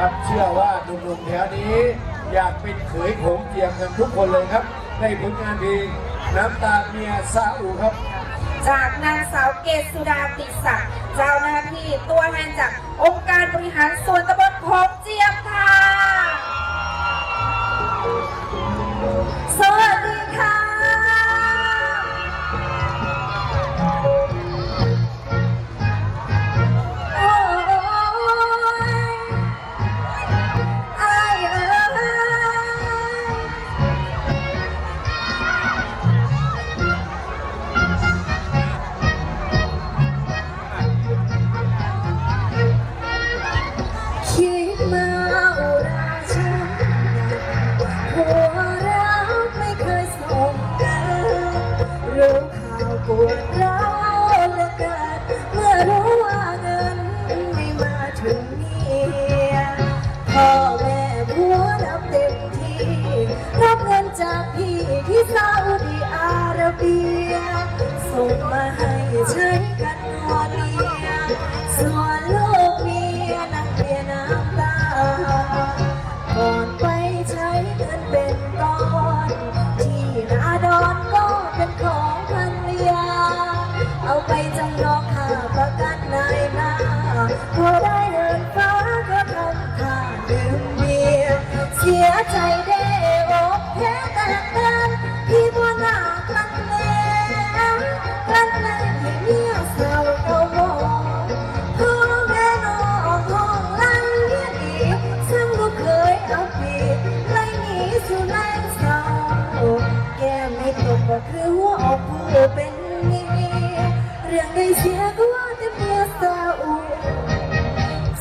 ครับเชื่อว่าหนุ่มๆแถวนี้ อยากเป็นเขยโขงเจียมกันทุกคนเลยครับในผลงานเพลงน้ำตาเมียซาอูครับ จากนางสาวเกษสุดาติศักดิ์เจ้าหน้าที่ตัวแทนจากองค์การบริหารส่วนตำบลโขงเจียม วปวดร้าวเหลือเกินเมื่อรู้ว่าเงินไม่มาถึงนี่พ่อแม่ผัวรับเต็มที่รับเงินจากพี่ที่ซาอุดีอาระเบียส่งมาให้ใช้ ไปจำนองค่าประกันนายนาพอได้เงินฟ้าก็ทำท่าดื่มเบียร์เสียใจได้อกแพ้แต่เงินพี่บัวหน้ากันแล้วกันเลยให้เมียเศร้าเก่ามองพ่อแม่น้องห้องไล่ดีซึ่งลูกเคยเอาปีไล่หนีสู่แรงเศร้าแกไม่ตกก็คือหัวอกผู้เป็น ได้เสียก็ว่าแต่เมียสาว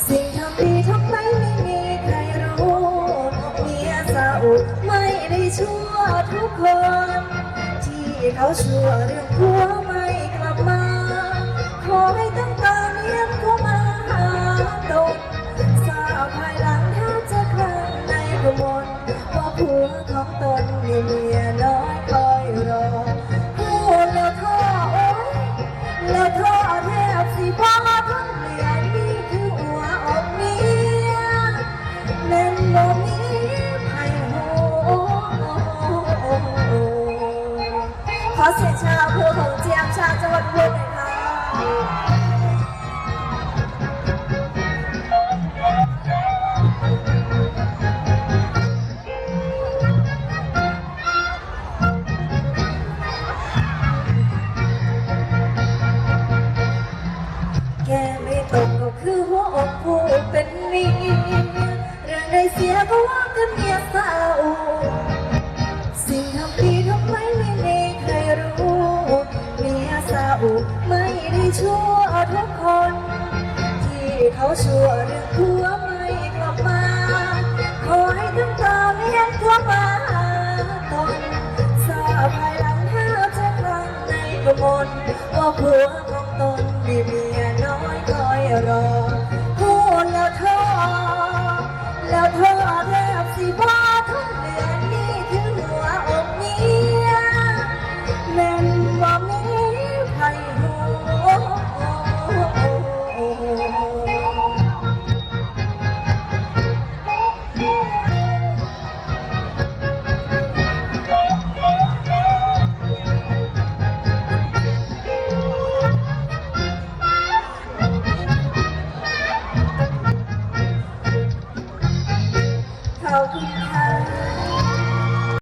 สิ่งทำดีทำไมไม่มีใครรู้เมียสาวไม่ได้ชั่วทุกคน ที่เขาชั่วเรื่องผัวไม่กลับมา ขอให้ตั้งตาเลี้ยงเขามาหาตนทราบภายหลังถ้าจะครั้งในกระมวลว่าะผัวของตนมีเมี ยงชาวอำเภอของเจียมชาวจังหวัดอุบลยค่ะแกไม่ตกก็คือหัวอกผู้เป็นเมียเรื่องใดเสียก็ว่าแต่เมีย ชั่วทุกคน ที่เขาชั่วเรื่องผัวไม่กลับมา ขอให้ทั้งตาเลี้ยงตัวมาหาตนทราบภายหลังถ้าจะครั้งในกระมนว่าผัวของตนมีเมียน้อยคอยรอ